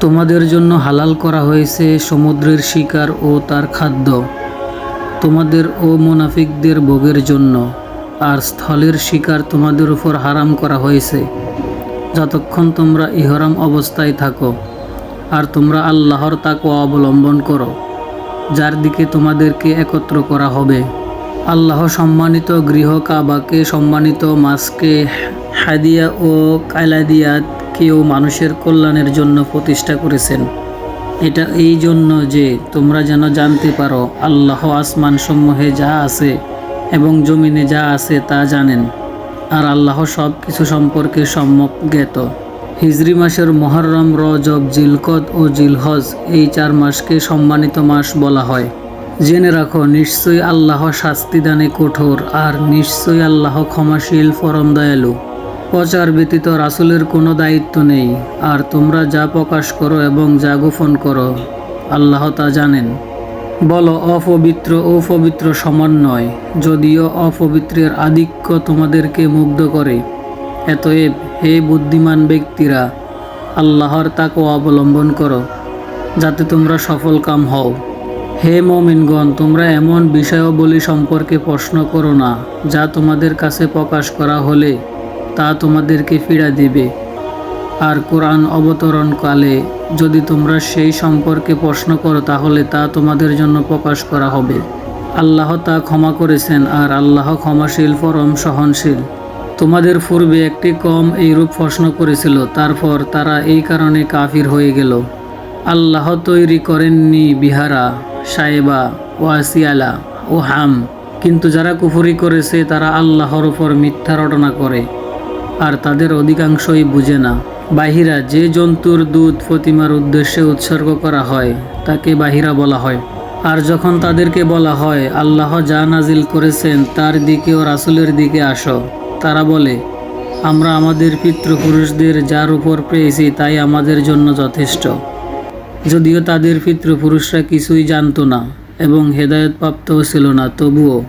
তোমাদের জন্য হালাল করা হয়েছে সমুদ্রের শিকার ও তার খাদ্য। তোমাদের ও মুনাফিকদের ভোগের জন্য। আর স্থলের শিকার তোমাদের উপর হারাম করা হয়েছে। যতক্ষণ তোমরা ইহরাম অবস্থায় থাকো। আর তোমরা আল্লাহর তাকওয়া অবলম্বন করো, যার দিকে তোমাদেরকে একত্র করা হবে। আল্লাহ সম্মানিত গৃহ কাবাকে সম্মানিত মাসকে হাদিয়া ও কায়লাদিয়াতকেও মানুষের কল্যাণের জন্য প্রতিষ্ঠা করেছেন। এটা এই জন্য যে তোমরা যেন জানতে পারো, আল্লাহ আসমান সমূহে যা আছে এবং জমিনে যা আছে তা জানেন। আর আল্লাহ সব কিছু সম্পর্কে সম্যক জ্ঞাত। হিজরি মাসের মহরম, রজব, জিলকদ ও জিলহজ এই চার মাসকে সম্মানিত মাস বলা হয়। জেনে রাখো, নিশ্চয়ই আল্লাহ শাস্তিদানে কঠোর, আর নিশ্চয়ই আল্লাহ ক্ষমাশীল, পরম দয়ালু। প্রচার ব্যতীত রাসূলের কোনো দায়িত্ব নেই। আর তোমরা যা প্রকাশ করো এবং যা গোপন করো, আল্লাহ তা জানেন। বলো, অপবিত্র ও পবিত্র সমান নয়, যদিও অপবিত্রের আধিক্য তোমাদেরকে মুগ্ধ করে। এতএব হে বুদ্ধিমান ব্যক্তিরা, আল্লাহর তাকে অবলম্বন করো, যাতে তোমরা সফল কাম হও। হে মমিনগণ, তোমরা এমন বিষয়াবলী সম্পর্কে প্রশ্ন করো না, যা তোমাদের কাছে প্রকাশ করা হলে তা তোমাদেরকে ফিরা দিবে। আর কোরআন অবতরণকালে যদি তোমরা সেই সম্পর্কে প্রশ্ন করো, তাহলে তা তোমাদের জন্য প্রকাশ করা হবে। আল্লাহ তা ক্ষমা করেছেন, আর আল্লাহ ক্ষমাশীল, পরম সহনশীল। তোমাদের পূর্বে একটি কম এইরূপ প্রশ্ন করেছিল, তারপর তারা এই কারণে কাফির হয়ে গেল। আল্লাহ তৈরি করেননি বিহারা সাহেবা ওয়াসিয়ালা ও হাম, কিন্তু যারা কুফুরি করেছে, তারা আল্লাহর ওপর মিথ্যা রটনা করে। আর তাদের অধিকাংশই বুঝে না। বাহিরা যে জন্তুর দুধ প্রতিমার উদ্দেশ্যে উৎসর্গ করা হয়, তাকে বাহিরা বলা হয়। আর যখন তাদেরকে বলা হয়, আল্লাহ যা নাজিল করেছেন, তার দিকে ও রাসূলের দিকে আসো। তারা বলে, আমরা আমাদের পিতৃপুরুষদের যার উপর পেয়েছি, তাই আমাদের জন্য যথেষ্ট। যদিও তাদের পিতৃপুরুষরা কিছুই জানতো না এবং হেদায়তপ্রাপ্তও ছিল না, তবুও।